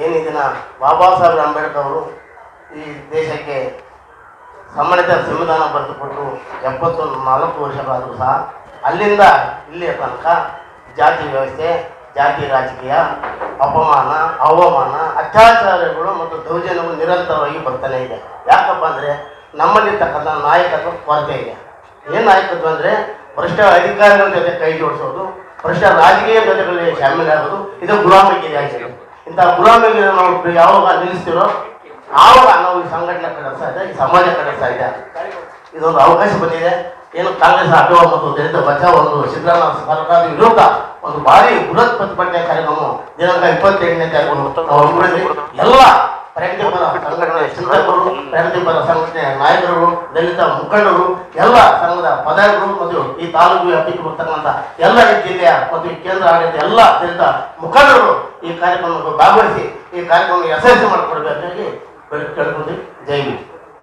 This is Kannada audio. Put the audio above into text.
ಏನು ಬಾಬಾ ಸಾಹೇಬ್ ಅಂಬೇಡ್ಕರ್ ಅವರು ಈ ದೇಶಕ್ಕೆ ಸಮ್ಮಿಳಿತ ಸಂವಿಧಾನ ಬರೆದುಕೊಟ್ಟು ಎಪ್ಪತ್ತೊಂದು ನಾಲ್ಕು ವರ್ಷಗಳಾದರೂ ಸಹ ಅಲ್ಲಿಂದ ಇಲ್ಲಿಯ ತನಕ ಜಾತಿ ವ್ಯವಸ್ಥೆ, ಜಾತಿ ರಾಜಕೀಯ, ಅಪಮಾನ, ಅವಮಾನ, ಅತ್ಯಾಚಾರಗಳು ಮತ್ತು ದೌರ್ಜನ್ಯಗಳು ನಿರಂತರವಾಗಿ ಬರ್ತಾನೆ ಇದೆ. ಯಾಕಪ್ಪ ಅಂದರೆ ನಮ್ಮಲ್ಲಿರ್ತಕ್ಕಂಥ ನಾಯಕತ್ವ ಕೊರತೆ ಇದೆ. ಏನು ನಾಯಕತ್ವ ಅಂದರೆ ಭ್ರಷ್ಟ ಅಧಿಕಾರಿಗಳ ಜೊತೆ ಕೈ ಜೋಡಿಸೋದು ಭ್ರಷ್ಟ ರಾಜಕೀಯ ಜೊತೆಗಳಲ್ಲಿ ಶಾಮೀಲಾಗೋದು, ಇದು ಗುಲಾಮಗಿರಿ ಆಗಿದೆ. ಇಂಥ ಗುಲಾಮಿಗೆ ನಾವು ಯಾವಾಗ ನಿಲ್ಲಿಸ್ತೀರೋ ಆವಾಗ ನಾವು ಈ ಸಂಘಟನೆ ಕಳಿಸ್ತಾ ಇದೆ, ಈ ಸಮಾಜ ಕಳಿಸ್ತಾ ಇದೆ ಇದೊಂದು ಅವಕಾಶ ಬಂದಿದೆ ಏನು ಕಾಂಗ್ರೆಸ್ ಆಟೋ ಮತ್ತು ದಲಿತ ಬಚಾವ್ ಒಂದು ಸಿದ್ದರಾಮಯ್ಯ ಸರ್ಕಾರದ ವಿರುದ್ಧ ಒಂದು ಭಾರಿ ಬೃಹತ್ ಪ್ರತಿಭಟನೆ ಕಾರ್ಯಕ್ರಮ ದಿನಾಂಕ ಇಪ್ಪತ್ತೆಂಟನೇ ತಾರೀಕು. ಎಲ್ಲ ಪ್ರಗತಿಪರ ಸಂಘಟನೆ ಚಿಂತಕರು ಪ್ರಗತಿಪರ ಸಂಘಟನೆ ನಾಯಕರು, ದಲಿತ ಮುಖಂಡರು, ಎಲ್ಲ ಸಂಘದ ಪದಾಧಿಕಾರಿಗಳು ಮತ್ತು ಈ ತಾಲೂಕು ವ್ಯಾಪ್ತಿಗೆ ಬರ್ತಕ್ಕಂಥ ಎಲ್ಲ ಜಿಲ್ಲೆಯ ಮತ್ತು ಕೇಂದ್ರ ಆಡಳಿತ ಎಲ್ಲ ದಲಿತ ಮುಖಂಡರು ಈ ಕಾರ್ಯಕ್ರಮಕ್ಕೆ ಭಾಗವಹಿಸಿ ಈ ಕಾರ್ಯಕ್ರಮ ಯಶಸ್ವಿ ಮಾಡಿಕೊಡ್ಬೇಕು ಹೇಳಿ ಕೇಳ್ಕೊಂಡು ಜೈ